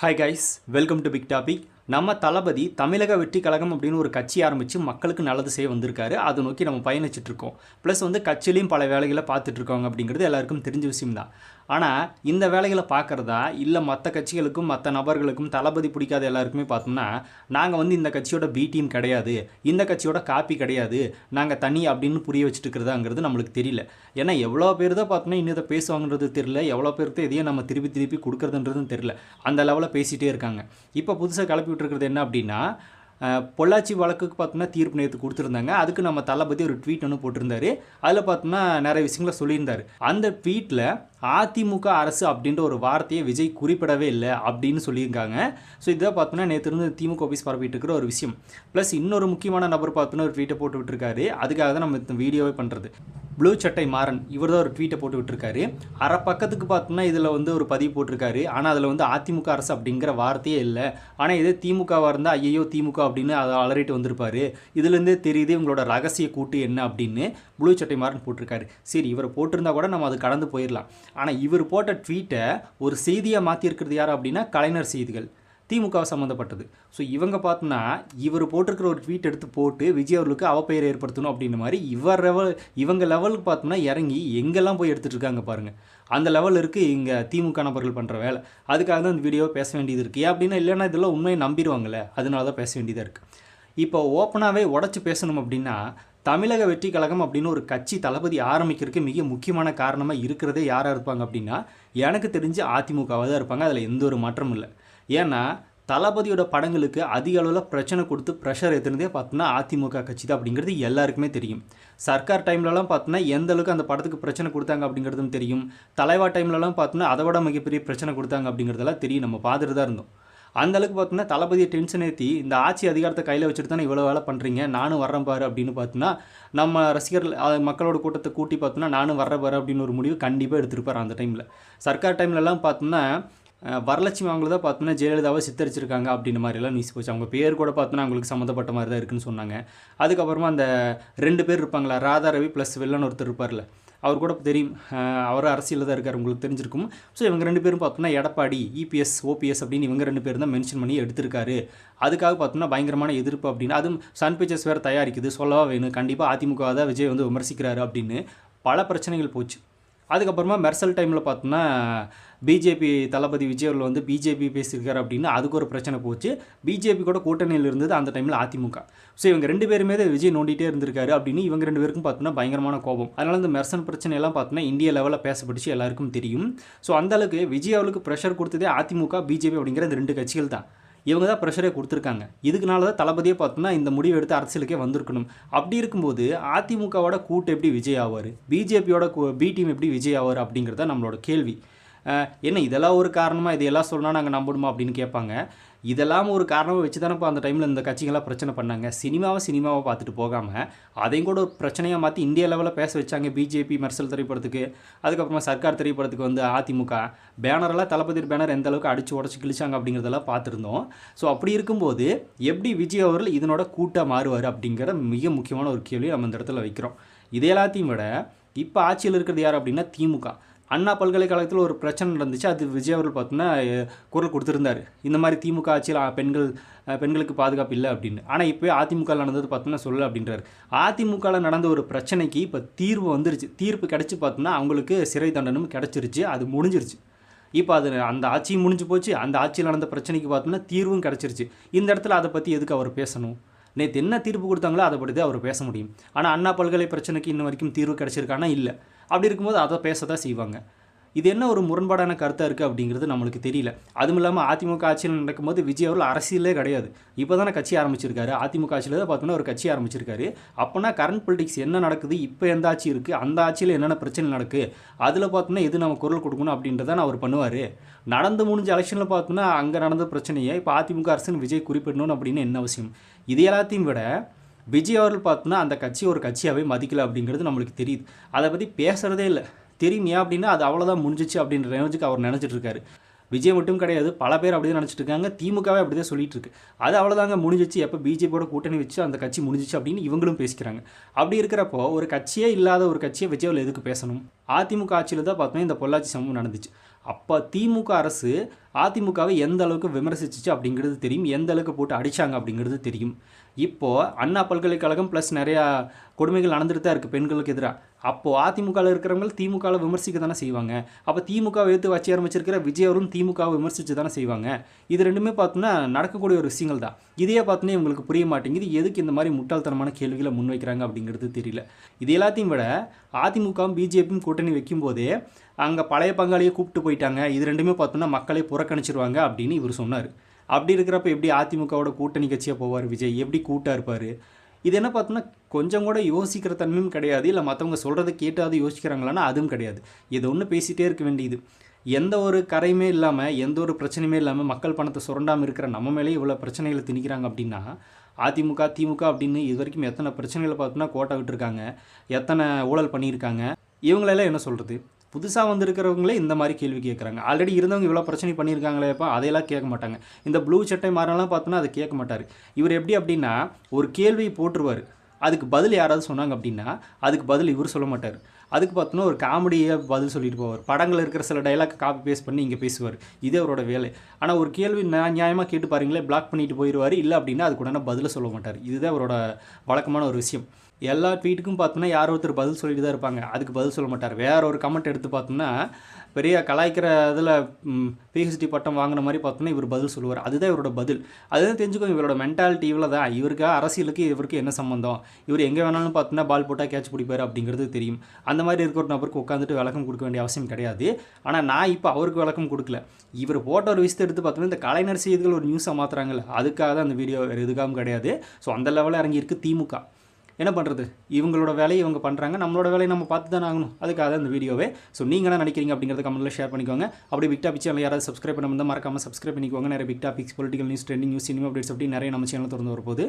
Hi guys welcome to big topic நம்ம தளபதி தமிழக வெற்றி கழகம் அப்படின்னு ஒரு கட்சி ஆரம்பித்து மக்களுக்கு நல்லது செய்ய வந்திருக்காரு. அதை நோக்கி நம்ம பயணிச்சுட்ருக்கோம் ப்ளஸ் வந்து கட்சியிலையும் பல வேலைகளை பார்த்துட்ருக்கோங்க அப்படிங்கிறது எல்லாருக்கும் தெரிஞ்ச விஷயம் தான் ஆனால் இந்த வேலைகளை பார்க்குறதா? இல்லை மற்ற கட்சிகளுக்கும் மற்ற நபர்களுக்கும் தளபதி பிடிக்காத எல்லாருக்குமே பார்த்தோம்னா நாங்கள் வந்து இந்த கட்சியோட பி டீம் கிடையாது. இந்த கட்சியோட காப்பி கிடையாது. நாங்கள் தனி அப்படின்னு புரிய வச்சுட்டு இருக்கிறதாங்கிறது நம்மளுக்கு தெரியல. ஏன்னா எவ்வளோ பேர் தான் பார்த்தோம்னா இன்னும் இதை பேசுவாங்கன்றது தெரியல. எவ்வளோ பேருக்கு இதையே நம்ம திருப்பி திருப்பி கொடுக்குறதுன்றதும் தெரியல. அந்த லெவலில் பேசிகிட்டே இருக்காங்க. இப்போ புதுசாக கிளப்பி விட்டுருக்கிறது என்ன அப்படின்னா பொள்ளாச்சி வழக்குக்கு பார்த்தோம்னா தீர்ப்பு நேற்று கொடுத்துருந்தாங்க. அதுக்கு நம்ம தளபதி ஒரு ட்வீட் ஒன்று போட்டிருந்தாரு. அதில் பார்த்தோம்னா நிறைய விஷயங்களை சொல்லியிருந்தார். அந்த ட்வீட்டில் அதிமுக அரசு அப்படின்ற ஒரு வார்த்தையை விஜய் குறிப்பிடவே இல்லை அப்படின்னு சொல்லியிருக்காங்க. ஸோ இதை பார்த்தோம்னா நேற்று இருந்து திமுக ஆஃபீஸ் பரப்பிட்டு இருக்கிற ஒரு விஷயம். ப்ளஸ் இன்னொரு முக்கியமான நபர் பார்த்தோன்னா ஒரு ட்வீட்டை போட்டு விட்டுருக்காரு. அதுக்காக தான் நம்ம வீடியோவே பண்ணுறது ப்ளூ சட்டை மாறன் இவர் தான் ஒரு ட்வீட்டை போட்டு விட்டுருக்காரு. அரை பக்கத்துக்கு பார்த்தோம்னா இதில் வந்து ஒரு பதிவு போட்டிருக்காரு. ஆனால் அதில் வந்து அதிமுக அரசு அப்படிங்கிற வார்த்தையே இல்லை. ஆனால் இதே திமுகவாக இருந்தால் ஐயோ திமுக அப்படின்னு அதை அலறிட்டு வந்திருப்பாரு. இதுலேருந்தே தெரியுது இவங்களோட ரகசிய கூட்டு என்ன அப்படின்னு ப்ளூ சட்டை மாறன் போட்டிருக்காரு. சரி இவர் போட்டிருந்தா கூட நம்ம அது கடந்து போயிடலாம். ஆனால் இவர் போட்ட ட்வீட்டை ஒரு செய்தியாக மாற்றியிருக்கிறது யார் அப்படின்னா கலைஞர் செய்திகள். திமுக சம்மந்தப்பட்டது. ஸோ இவங்க பார்த்தோன்னா இவர் போட்டிருக்கிற ஒரு ட்வீட் எடுத்து போட்டு விஜய் அவர்களுக்கு அவப்பெயர் ஏற்படுத்தணும் அப்படின்ற மாதிரி இவர் லெவல் இவங்க லெவலுக்கு பார்த்தோம்னா இறங்கி எங்கெல்லாம் போய் எடுத்துட்டு இருக்காங்க அந்த லெவல் இருக்குது இங்கே திமுக நபர்கள் பண்ணுற வேலை. அதுக்காக தான் இந்த வீடியோ பேச வேண்டியது இருக்குது ஏன் அப்படின்னா இல்லைன்னா இதெல்லாம் உண்மையை நம்பிடுவாங்கள்ல அதனால தான் பேச வேண்டியதாக இருக்குது இப்போ ஓப்பனாகவே உடச்சி பேசணும் அப்படின்னா தமிழக வெற்றி கழகம் அப்படின்னு ஒரு கட்சி தளபதி ஆரம்பிக்கிறதுக்கு மிக முக்கியமான காரணமாக இருக்கிறதே யாராக இருப்பாங்க அப்படின்னா எனக்கு தெரிஞ்சு அதிமுகவாக தான் இருப்பாங்க. அதில் எந்த ஒரு மாற்றமும் இல்லை. ஏன்னா தளபதியோட படங்களுக்கு அதிக அளவில் பிரச்சனை கொடுத்து ப்ரெஷர் ஏற்றுனதே பார்த்தோன்னா அதிமுக கட்சி தான் அப்படிங்கிறது எல்லாருக்குமே தெரியும். சர்க்கார் டைம்லலாம் பார்த்தோன்னா எந்த அளவுக்கு அந்த படத்துக்கு பிரச்சனை கொடுத்தாங்க அப்படிங்கிறதும் தெரியும். தலைவா டைம்லலாம் பார்த்தோன்னா அதை விட மிகப்பெரிய பிரச்சனை கொடுத்தாங்க அப்படிங்கிறதெல்லாம் தெரியும். நம்ம பார்த்துட்டு தான் இருந்தோம். அந்தளவுக்கு பார்த்தோன்னா தளபதியை டென்ஷன் ஏற்றி இந்த ஆட்சி அதிகாரத்தை கையில் வச்சுட்டு தானே இவ்வளோ வேலை பண்ணுறீங்க நானும் வர்றேன் பாரு அப்படின்னு பார்த்தோன்னா நம்ம ரசிகர்கள் மக்களோட கூட்டத்தை கூட்டி பார்த்தோன்னா நானும் வர்றேன் பாரு அப்படின்னு ஒரு முடிவு கண்டிப்பாக எடுத்துருப்பார் அந்த டைமில் சர்க்கார் டைம்லலாம் பார்த்தோன்னா வரலட்சுமி அவங்கள தான் பார்த்தோன்னா ஜெயலலிதாவை சித்தரிச்சிருக்காங்க அப்படின்ற மாதிரிலாம் நியூஸ் போச்சு. அவங்க பேர் கூட பார்த்தோன்னா அவங்களுக்கு சம்மந்தப்பட்ட மாதிரி தான் இருக்குன்னு சொன்னாங்க. அதுக்கப்புறமா அந்த ரெண்டு பேர் இருப்பாங்களா ராதா ரவி ப்ளஸ் வெள்ளன் ஒருத்தர் இருப்பார்ல அவர் கூட தெரியும். அவர் அரசியலில் தான் இருக்கார் உங்களுக்கு தெரிஞ்சிருக்கும். ஸோ இவங்க ரெண்டு பேரும் பார்த்தோம்னா எடப்பாடி இபிஎஸ் ஓபிஎஸ் அப்படின்னு இவங்க ரெண்டு பேரும் தான் மென்ஷன் பண்ணி எடுத்திருக்காரு. அதுக்காக பார்த்தோம்னா பயங்கரமான எதிர்ப்பு அப்படின்னு அதுவும் சன் பிக்சர்ஸ் வேறு தயாரிக்குது சொல்லவா வேணும் கண்டிப்பாக அதிமுக தான் விஜய் வந்து விமர்சிக்கிறாரு அப்படின்னு பல பிரச்சனைகள் போச்சு. அதுக்கப்புறமா மெர்சல் டைமில் பார்த்தோம்னா பிஜேபி தளபதி விஜய் வந்து பிஜேபி பேசியிருக்காரு அப்படின்னு அதுக்கு ஒரு பிரச்சனை போச்சு. பிஜேபி கூட கூட்டணியில் இருந்தது அந்த டைமில் அதிமுக. ஸோ இவங்க ரெண்டு பேருமே விஜய் நோண்டிட்டே இருந்திருக்காரு அப்படின்னு இவங்க ரெண்டு பேருக்கும் பார்த்தோன்னா பயங்கரமான கோபம். அதனால் இந்த மெர்சல் பிரச்சனை எல்லாம் பார்த்தோன்னா இந்திய லெவலில் பேசப்பட்டுச்சு எல்லாருக்கும் தெரியும். ஸோ அந்த அளவுக்கு விஜய் அவளுக்கு ப்ரெஷர் கொடுத்ததே அதிமுக பிஜேபி அப்படிங்கிற இந்த ரெண்டு கட்சிகள் தான். இவங்க தான் ப்ரெஷரே கொடுத்துருக்காங்க. இதுக்குனால தான் தளபதியே பார்த்தோன்னா இந்த முடிவு எடுத்து அரசியலுக்கே வந்திருக்கணும். அப்படி இருக்கும்போது அதிமுகவோட கூட்டு எப்படி விஜய் ஆவார்? பிஜேபியோட பி டீம் எப்படி விஜய் ஆவார் அப்படிங்கிறத நம்மளோட கேள்வி. என்ன இதெல்லாம் ஒரு காரணமாக இதையெல்லாம் சொன்னால் நாங்கள் நம்பணுமா அப்படின்னு கேட்பாங்க. இதெல்லாம் ஒரு காரணமாக வச்சு தானே இப்போ அந்த டைமில் இந்த கட்சிகள்லாம் பிரச்சனை பண்ணாங்க. சினிமாவை சினிமாவை பார்த்துட்டு போகாமல் அதையும் கூட ஒரு பிரச்சனையாக மாற்றி இந்திய லெவலில் பேச வச்சாங்க பிஜேபி மெர்சல் திரைப்படத்துக்கு. அதுக்கப்புறமா சர்க்கார் திரைப்படத்துக்கு வந்து அதிமுக பேனரெல்லாம் தளபதி பேனர் எந்த அளவுக்கு அடித்து உடச்சி கிழிச்சாங்க அப்படிங்கிறதெல்லாம் பார்த்துருந்தோம். ஸோ அப்படி இருக்கும்போது எப்படி விஜய் அவர்கள் இதனோட கூட்டாக மாறுவார் அப்படிங்கிற மிக முக்கியமான ஒரு கேள்வி நம்ம இந்த இடத்துல வைக்கிறோம். இது எல்லாத்தையும் விட இப்போ ஆட்சியில் இருக்கிறது யார் அப்படின்னா திமுக அண்ணா பல்கலைக்கழகத்தில் ஒரு பிரச்சனை நடந்துச்சு. அது விஜய் அவர்கள் பார்த்தோன்னா குரல் கொடுத்துருந்தாரு. இந்த மாதிரி திமுக ஆட்சியில் பெண்கள் பெண்களுக்கு பாதுகாப்பு இல்லை அப்படின்னு. ஆனால் இப்போ அதிமுக நடந்தது பார்த்தோன்னா சொல்லலை அப்படின்றாரு. அதிமுகவில் நடந்த ஒரு பிரச்சனைக்கு இப்போ தீர்வு வந்துருச்சு. தீர்ப்பு கிடச்சி பார்த்தோன்னா அவங்களுக்கு சிறை தண்டனம் கிடச்சிருச்சு. அது முடிஞ்சிருச்சு. இப்போ அது அந்த ஆட்சியும் முடிஞ்சு போச்சு. அந்த ஆட்சியில் நடந்த பிரச்சனைக்கு பார்த்தோம்னா தீர்வும் கிடச்சிருச்சு. இந்த இடத்துல அதை பற்றி எதுக்கு அவர் பேசணும்? நேற்று என்ன தீர்ப்பு கொடுத்தாங்களோ அதை பற்றி தான் அவர் பேச முடியும். ஆனால் அண்ணா பல்கலை பிரச்சனைக்கு இன்ன வரைக்கும் தீர்வு கிடச்சிருக்கானா? இல்லை. அப்படி இருக்கும்போது அதை பேச தான் செய்வாங்க. இது என்ன ஒரு முரண்பாடான கருத்தாக இருக்குது அப்படிங்கிறது நம்மளுக்கு தெரியல. அதுவும் இல்லாமல் அதிமுக ஆட்சியில் நடக்கும்போது விஜய் அவர்கள் அரசியலே கிடையாது. இப்போ தானே கட்சி ஆரம்பிச்சிருக்காரு. அதிமுக ஆட்சியில் தான் பார்த்தோன்னா ஒரு கட்சி ஆரம்பிச்சிருக்காரு. அப்போனா கரண்ட் பொலிட்டிக்ஸ் என்ன நடக்குது? இப்போ எந்த ஆட்சி இருக்குது அந்த ஆட்சியில் என்னென்ன பிரச்சனை நடக்குது அதில் பார்த்தோன்னா எது நம்ம குரல் கொடுக்கணும் அப்படின்றத அவர் பண்ணுவார். நடந்து முடிஞ்ச எலெக்ஷனில் பார்த்தோன்னா அங்கே நடந்த பிரச்சனையை இப்போ அதிமுக அரசுன்னு விஜய் குறிப்பிடணும் அப்படின்னு என்ன அவசியம்? இது எல்லாத்தையும் விட விஜய் அவர்கள் பார்த்தோன்னா அந்த கட்சி ஒரு கட்சியாகவே மதிக்கலை அப்படிங்கிறது நம்மளுக்கு தெரியுது. அதை பற்றி பேசுகிறதே இல்லை. தெரியுமையா அப்படின்னா அது அவ்வளோதான் முடிஞ்சிச்சு அப்படின்ற ரேஞ்சுக்கு அவர் நினச்சிட்டு இருக்காரு. விஜய் மட்டும் கிடையாது. பல பேர் அப்படி தான் நினச்சிட்டு இருக்காங்க. திமுகவே அப்படி தான் சொல்லிட்டு இருக்கு. அது அவ்வளோதாங்க முடிஞ்சிச்சு. எப்போ பிஜேபியோட கூட்டணி வச்சு அந்த கட்சி முடிஞ்சிச்சு அப்படின்னு இவங்களும் பேசிக்கிறாங்க. அப்படி இருக்கிறப்போ ஒரு கட்சியே இல்லாத ஒரு கட்சியை விஜயில் எதுக்கு பேசணும்? அதிமுக ஆட்சியில் தான் பார்த்தோன்னா இந்த பொள்ளாச்சி சம்பவம் நடந்துச்சு. அப்போ திமுக அரசு அதிமுகவை எந்த அளவுக்கு விமர்சிச்சிச்சு அப்படிங்கிறது தெரியும் எந்த அளவுக்கு போட்டு அடிச்சாங்க அப்படிங்கிறது தெரியும். இப்போது அண்ணா பல்கலைக்கழகம் ப்ளஸ் நிறையா கொடுமைகள் நடந்துட்டு தான் இருக்குது பெண்களுக்கு எதிராக அப்போது அதிமுகவில் இருக்கிறவங்க திமுகவில் விமர்சிக்க தானே செய்வாங்க. அப்போ திமுக எடுத்து வச்சு ஆரம்பிச்சிருக்கிற விஜய் அவரும் திமுகவை விமர்சித்து தானே செய்வாங்க. இது ரெண்டுமே பார்த்தோன்னா நடக்கக்கூடிய ஒரு விஷயங்கள் தான். இதையே பார்த்தோன்னே இவங்களுக்கு புரிய மாட்டேங்குது. எதுக்கு இந்த மாதிரி முட்டாள்தனமான கேள்விகளை முன்வைக்கிறாங்க அப்படிங்கிறது தெரியல. இது எல்லாத்தையும் விட அதிமுகவும் பிஜேபியும் கூட்டணி வைக்கும்போதே அங்கே பழைய பங்காளியை கூப்பிட்டு போயிட்டாங்க. இது ரெண்டுமே பார்த்தோன்னா மக்களை புறக்கணிச்சிருவாங்க அப்படின்னு இவர் சொன்னார். அப்படி இருக்கிறப்ப எப்படி அதிமுகவோட கூட்டணி கட்சியாக போவார் விஜய்? எப்படி கூட்டாக இருப்பார்? இது என்ன பார்த்தோன்னா கொஞ்சம் கூட யோசிக்கிற தன்மையும் கிடையாது. இல்லை மற்றவங்க சொல்கிறத கேட்டாவது யோசிக்கிறாங்களான்னா அதுவும் கிடையாது. இது ஒன்று பேசிகிட்டே இருக்க வேண்டியது. எந்த ஒரு கரையுமே இல்லாமல் எந்த ஒரு பிரச்சனையுமே இல்லாமல் மக்கள் பணத்தை சுரண்டாமல் இருக்கிற நம்ம மேலே இவ்வளோ பிரச்சனைகளை திணிக்கிறாங்க அப்படின்னா அதிமுக திமுக அப்படின்னு இது வரைக்கும் எத்தனை பிரச்சனைகளை பார்த்தோன்னா கோட்டை விட்டுருக்காங்க. எத்தனை ஊழல் பண்ணியிருக்காங்க. இவங்களெல்லாம் என்ன சொல்கிறது புதுசாக வந்திருக்கிறவங்களே இந்த மாதிரி கேள்வி கேட்குறாங்க ஆல்ரெடி இருந்தவங்க இவ்வளோ பிரச்சனை பண்ணியிருக்காங்களே அப்போ அதையெல்லாம் கேட்க மாட்டாங்க. இந்த ப்ளூ சட்டை மாறலாம் பார்த்தோன்னா அதை கேட்க மாட்டார். இவர் எப்படி அப்படின்னா ஒரு கேள்வி போட்டுருவார். அதுக்கு பதில் யாராவது சொன்னாங்க அப்படின்னா அதுக்கு பதில் இவர் சொல்ல மாட்டார். அதுக்கு பார்த்தோன்னா ஒரு காமெடியை பதில் சொல்லிட்டு போவார். படங்கள் இருக்கிற சில டைலாக் காப்பி பேஸ்ட் பண்ணி இங்கே பேசுவார். இதே அவரோட வேலை. ஆனால் ஒரு கேள்வி நான் நியாயமாக கேட்டு பாருங்களே பிளாக் பண்ணிட்டு போயிடுவார் இல்லை அப்படின்னா அதுக்கு உடனே பதில சொல்ல மாட்டார். இதுதான் அவரோட வழக்கமான ஒரு விஷயம். எல்லா ட்வீட்டுக்கும் பார்த்தோன்னா யார் ஒருத்தர் பதில் சொல்லிட்டு தான் இருப்பாங்க. அதுக்கு பதில் சொல்ல மாட்டார். வேற ஒரு கமெண்ட் எடுத்து பார்த்தோம்னா பெரிய கலாய்க்கிற இதில் பிஹெச்டி பட்டம் வாங்கின மாதிரி பார்த்தோன்னா இவர் பதில் சொல்லுவார். அதுதான் இவரோட பதில். அதுதான் தெரிஞ்சுக்கோங்க இவரோட மென்டாலிட்டி இவ்வளோ தான். இவருக்கு அரசியலுக்கு இவருக்கு என்ன சம்மந்தம் இவர் எங்கே வேணாலும் பார்த்தோன்னா பால் போட்டால் கேட்ச் பிடிப்பார் அப்படிங்கிறது தெரியும். அந்த மாதிரி இருக்கிற ஒரு நபருக்கு உட்காந்துட்டு விளக்கம் கொடுக்க வேண்டிய அவசியம் கிடையாது. ஆனால் நான் இப்போ அவருக்கு விளக்கம் கொடுக்கல. இவர் போட்ட ஒரு விஷயத்தை எடுத்து பார்த்தோன்னா இந்த கலைஞர் செய்திகள் ஒரு நியூஸாக மாற்றுறாங்கல்ல அதுக்காக தான் அந்த வீடியோ எதுக்காகவும் கிடையாது. ஸோ அந்த லெவலில் இறங்கியிருக்கு திமுக. என்ன பண்ணுறது இவங்களோட வேலையை இவங்க பண்ணுறாங்க நம்மளோட வேலையை நம்ம பார்த்து தான் ஆகணும். அதுக்காக தான் இந்த வீடியோவே. ஸோ நீங்கள் என்ன நினைக்கிறீங்க அப்படிங்கிறத கமெண்ட்டில் ஷேர் பண்ணிக்கோங்க. அப்படி பிக் டாபிக் சேனல் யாராவது சப்ஸ்கிரைப் பண்ண மறக்காமல் சப்ஸ்கிரைப் பண்ணிக்கோங்க. நிறைய big topics political news trending news cinema updates அப்படி நிறைய நம்ம சேனல் திறந்து வரப்போகுது.